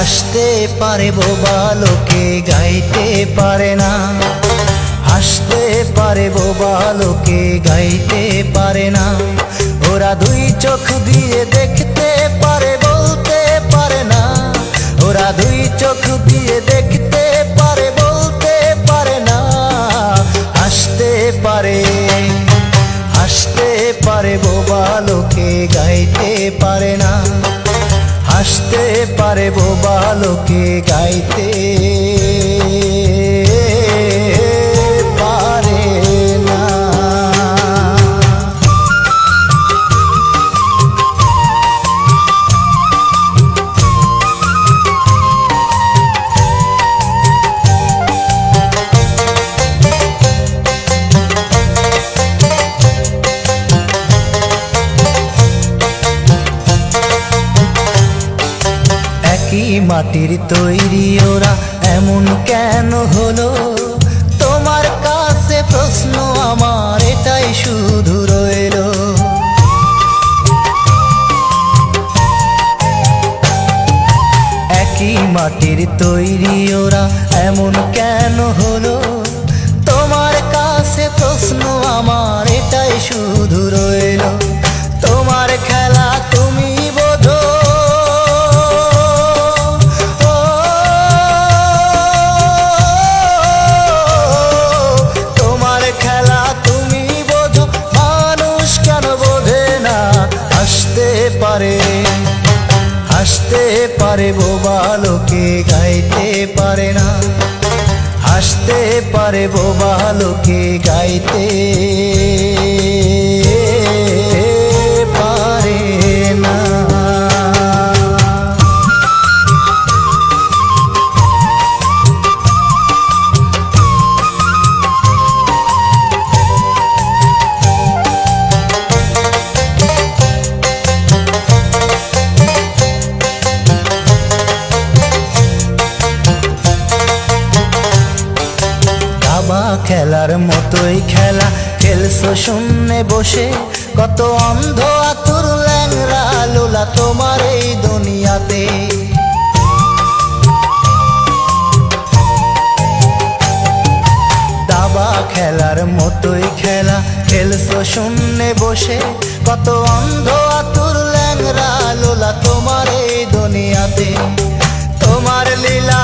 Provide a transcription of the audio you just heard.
হাসতে পারে বোবা লোকে গাইতে পারে না। হাসতে পারে বোবা লোকে গাইতে পারে না। ওরা দুই চোখ দিয়ে দেখতে পারে, বলতে পারে না। ওরা দুই চোখ দিয়ে দেখতে পারে, বলতে পারে না। হাসতে পারে হাসতে পারে বোবা লোকে গাইতে পারে না। হাসতে পারে বোবা লোকে গাইতে। একই মাটির তৈরি ওরা? এমন কেন হলো? তোমার কাছে প্রশ্ন আমার, এটাই শুধু রইল। একই মাটির তৈরি ওরা, এমন কেন হলো? পারে হাসতে পারে বোবা লোকে গাইতে পারে না। হাসতে পারে বোবা লোকে গাইতে দাবা খেলার মতোই খেলা। খেলছো শূন্যে বসে, কত অন্ধ আতুর ল্যাংরা লোলা তোমার এই দুনিয়াতে। দাবা খেলার মতোই খেলা, খেলছো শূন্যে বসে, কত অন্ধ আতুর ল্যাংরা লোলা তোমার এই দুনিয়াতে। তোমার লীলা